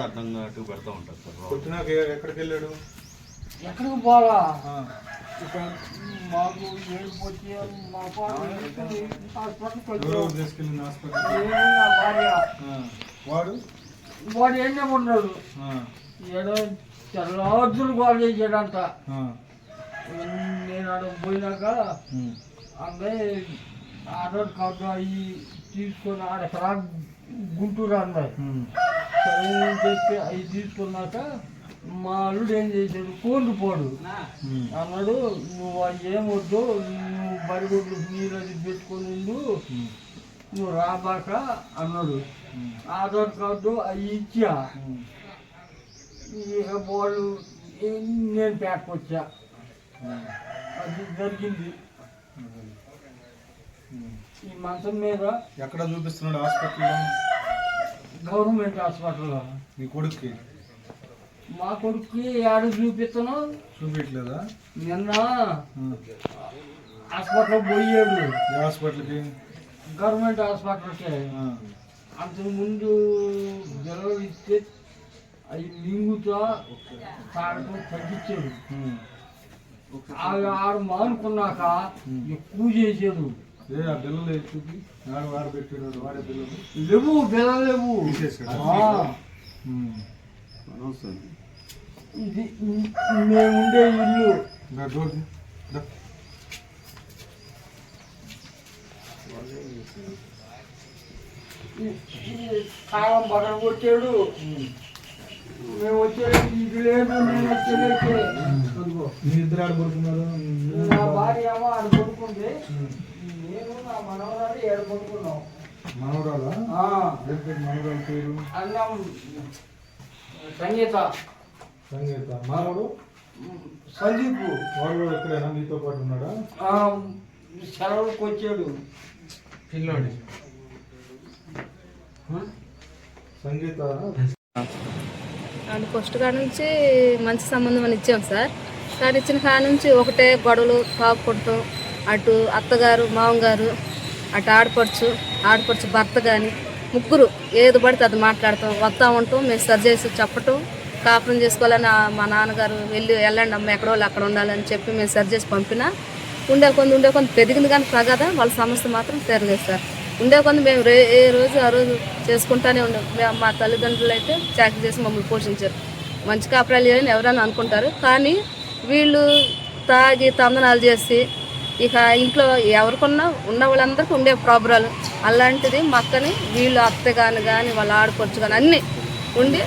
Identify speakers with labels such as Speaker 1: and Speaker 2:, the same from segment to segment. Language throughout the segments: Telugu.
Speaker 1: అర్థం పెడతా ఉంటారు సార్
Speaker 2: ఎ- ఎక్కడికి వెళ్ళాడు?
Speaker 3: ఎక్కడికి పోలా మాకు ఏడుపు వచ్చి మా
Speaker 2: తీసుకెళ్ళింది హాస్పిటల్
Speaker 3: నేను నా భార్య.
Speaker 2: వాడు?
Speaker 3: వాడు ఏంటే ఉన్నాడు. ఏడో తెల్లవారులు చేసాడంట
Speaker 2: ఆ,
Speaker 3: నేను ఆడ పోయినాక
Speaker 2: ఉమ్,
Speaker 3: అంటే ఆధార్ కార్డు అవి తీసుకొని ఆడ గుంటూరు అన్నారు. అని చెప్పి అవి తీసుకున్నాక మా అల్లుడు ఏం చేశాడు? కోండు పోడు. అన్నాడు నువ్వు అది ఏమొద్దు నువ్వు బరిగొడ్లు నీరు అది పెట్టుకొని నువ్వు రాబాక అన్నాడు. ఆధార్ కార్డు అవి ఇచ్చా. ఇక వాళ్ళు నేను ప్యాక్ వచ్చా. అది జరిగింది. ఈ మంచం మీద
Speaker 2: ఎక్కడ చూపిస్తున్నాడు హాస్పిటల్లో?
Speaker 3: గవర్నమెంట్ హాస్పిటల్లో.
Speaker 2: నీ కొడుక్కి?
Speaker 3: మా కొడుక్కి ఆడ చూపిస్తాను
Speaker 2: చూపించలేదా?
Speaker 3: నిన్న. హాస్పిటల్ పోయాడు.
Speaker 2: ఏ హాస్పిటల్కి?
Speaker 3: గవర్నమెంట్ హాస్పిటల్కి.
Speaker 2: ఆ,
Speaker 3: అంతకు ముందు బిల్లలు ఇస్తే అవి మింగుతా తాగటం తగ్గించాడు. ఆడు మానుకున్నాక ఎక్కువ చేసాడు
Speaker 2: ఏ ఆ బిల్లలు ఏది చూపి? ఆడ వాడ పెట్టాడు వాడే బిల్లలు
Speaker 3: లేవు బిల్లలు లేవు. ఇది మేముండే ఇల్లు. కాలం బట్టలు కొట్టాడు. మేము వచ్చేది ఇది లేదు నేను వచ్చేది.
Speaker 2: మీ ఇద్దరు ఆడ పడుకున్నారు.
Speaker 3: నా భార్య ఏమో ఆడ పడుకుంది. నేను నా మనవరాలు ఏడ
Speaker 2: మనవరాలా? పేరు? మనవరాల పేరు?
Speaker 3: అన్నం సంగీత.
Speaker 2: సంగీత.
Speaker 3: సందీప్.
Speaker 2: వాడు ఎక్కడైనా మీతో పాటు ఉన్నాడా?
Speaker 3: సెలవులకు వచ్చాడు.
Speaker 2: పిల్లోడి? సంగీత?
Speaker 4: అండ్ ఫస్ట్ కాడ నుంచి మంచి సంబంధం అని ఇచ్చాం సార్. కానీ ఇచ్చిన కాడ నుంచి ఒకటే గొడవలు తాగుకుంటాం అటు అత్తగారు మామగారు అటు ఆడపడుచు ఆడపడుచు భర్త కానీ ముగ్గురు ఏది పడితే అది మాట్లాడతాం. వస్తా ఉంటాం మేము సరి చేసి చెప్పటం కాపురం చేసుకోవాలని మా నాన్నగారు వెళ్ళి వెళ్ళండి అమ్మ ఎక్కడో అక్కడ ఉండాలని చెప్పి మేము సరి చేసి పంపినా. ఉండే కొంది ఉండే కొంత పెరిగింది కానీ ప్రగదా వాళ్ళ సమస్య మాత్రం తెరలేదు సార్. ఉండే కొంది మేము రే ఏ రోజు ఆ రోజు చేసుకుంటానే ఉండాం. మేము మా తల్లిదండ్రులు అయితే చాకరీ చేసి మమ్మల్ని పోషించారు. మంచి కాపురాలు అని ఎవరైనా అనుకుంటారు. కానీ వీళ్ళు తాగి తందనాలు చేసి ఇక ఇంట్లో ఎవరికున్నా ఉన్న వాళ్ళందరికీ ఉండే ప్రాబ్రాలు. అలాంటిది మా అక్కని వీళ్ళు అత్త కానీ కానీ వాళ్ళ ఆడపడుచు కానీ అన్నీ ఉండి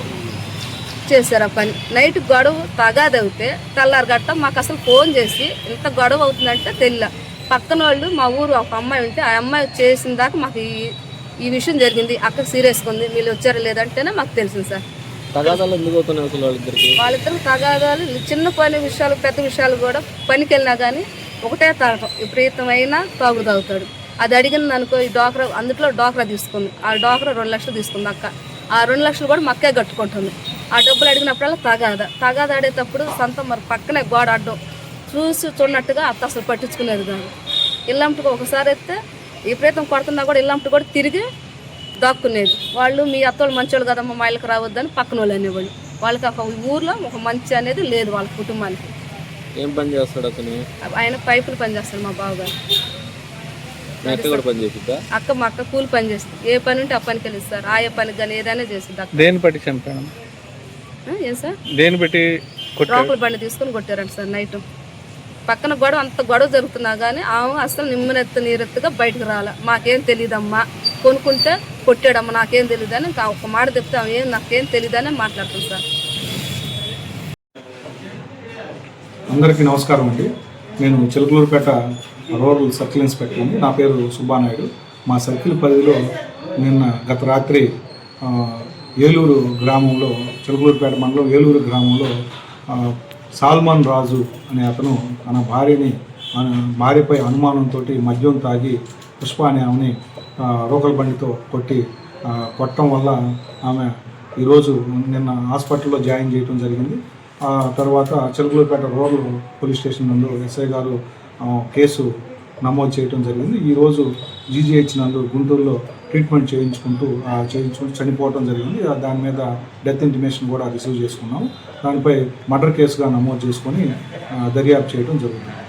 Speaker 4: చేశారు ఆ పని. నైట్ గొడవ తగాది అవుతే తెల్లారి గట్ట మాకు అసలు ఫోన్ చేసి ఇంత గొడవ అవుతుందంటే తెలియ పక్కన వాళ్ళు మా ఊరు ఒక అమ్మాయి ఉంటే ఆ అమ్మాయి చేసిన దాకా మాకు ఈ ఈ విషయం జరిగింది. అక్క సీరియస్గా ఉంది. వీళ్ళు వచ్చారా లేదంటేనే మాకు తెలిసింది సార్.
Speaker 1: తగాదాలు ఎందుకు అవుతున్నాయి అసలు వాళ్ళిద్దరికి?
Speaker 4: వాళ్ళిద్దరు తగాదాలు చిన్న పని విషయాలు పెద్ద విషయాలు కూడా పనికి వెళ్ళినా కానీ ఒకటే తాగటం విపరీతమైన తాగు తాగుతాడు. అది అడిగింది అనుకో ఈ డోక్రా అందులో డోక్రా తీసుకుంది. ఆ డోక్రా రెండు లక్షలు తీసుకుంది అక్క. ఆ రెండు లక్షలు కూడా మక్కే కట్టుకుంటుంది. ఆ డబ్బులు అడిగినప్పుడల్లా తగాద. తగాద ఆడేటప్పుడు సొంతం మరి పక్కనే గోడ అడ్డం చూసి చూడనట్టుగా అత్త అసలు పట్టించుకునేది కాదు. ఇల్లంటికి ఒకసారి అయితే విపరీతం కొడుతున్నా కూడా ఇల్లంటి కూడా తిరిగి దాక్కునేది. వాళ్ళు మీ అత్తోళ్ళు మంచోళ్ళు కదమ్మా మా ఇళ్ళకి రావద్దని పక్కన వాళ్ళు అనేవాళ్ళు. వాళ్ళకి ఒక ఊర్లో ఒక మంచి అనేది లేదు వాళ్ళ కుటుంబానికి.
Speaker 1: ఏం పని చేస్తాడు అతను?
Speaker 4: ఆయన పైపులు పనిచేస్తాడు మా బావగారు.
Speaker 1: మీ అక్క కూడా పని చేసిద్దా?
Speaker 4: అక్క మా అక్క కూలి పని చేస్తుంది. ఏ పని ఉంటే ఆ పనికి వెళ్ళిస్తారు ఆ ఏ పనికి కానీ ఏదైనా చేస్తుంది అక్క.
Speaker 5: దేని చంపాను?
Speaker 4: ఆ, ఏం సార్?
Speaker 5: దేని కొట్టాడు
Speaker 4: రోకల బండి తీసుకొని కొట్టారంట సార్ నైట్. పక్కన గొడవ అంత గొడవ జరుగుతున్నా కానీ ఆమె అసలు నిమ్మనెత్తు నీరెత్తుగా బయటకు రాలే. మాకేం తెలియదమ్మా కొనుక్కుంటే కొట్టాడమ్మా నాకేం తెలియదు అని ఇంకా ఒక మాట చెప్తే ఆమె ఏం నాకేం తెలియదు అని మాట్లాడుతుంది సార్.
Speaker 2: అందరికీ నమస్కారం అండి. నేను చిలకలూరుపేట రూరల్ సర్కిల్ ఇన్స్పెక్టర్ని నా పేరు సుబ్బానాయుడు. మా సర్కిల్ పరిధిలో నిన్న గత రాత్రి ఏలూరు గ్రామంలో చిలకలూరుపేట మండలం ఏలూరు గ్రామంలో సాల్మాన్ రాజు అనే అతను తన భార్యని భార్యపై అనుమానంతో మద్యం తాగి పుష్ప అనే ఆమెని ఆ, రోకల్ బండితో కొట్టి కొట్టడం వల్ల ఆమె ఈరోజు నిన్న హాస్పిటల్లో జాయిన్ చేయడం జరిగింది. తర్వాత చెలుగులపేట రూరల్ పోలీస్ స్టేషన్ నందు ఎస్ఐ గారు కేసు నమోదు చేయడం జరిగింది. ఈరోజు జీజీహెచ్ నందు గుంటూరులో ట్రీట్మెంట్ చేయించుకుంటూ చేయించుకుంటూ చనిపోవడం జరిగింది. దాని మీద డెత్ ఇంటిమేషన్ కూడా రిసీవ్ చేసుకున్నాము. దానిపై మర్డర్ కేసుగా నమోదు చేసుకొని దర్యాప్తు చేయడం జరుగుతుంది.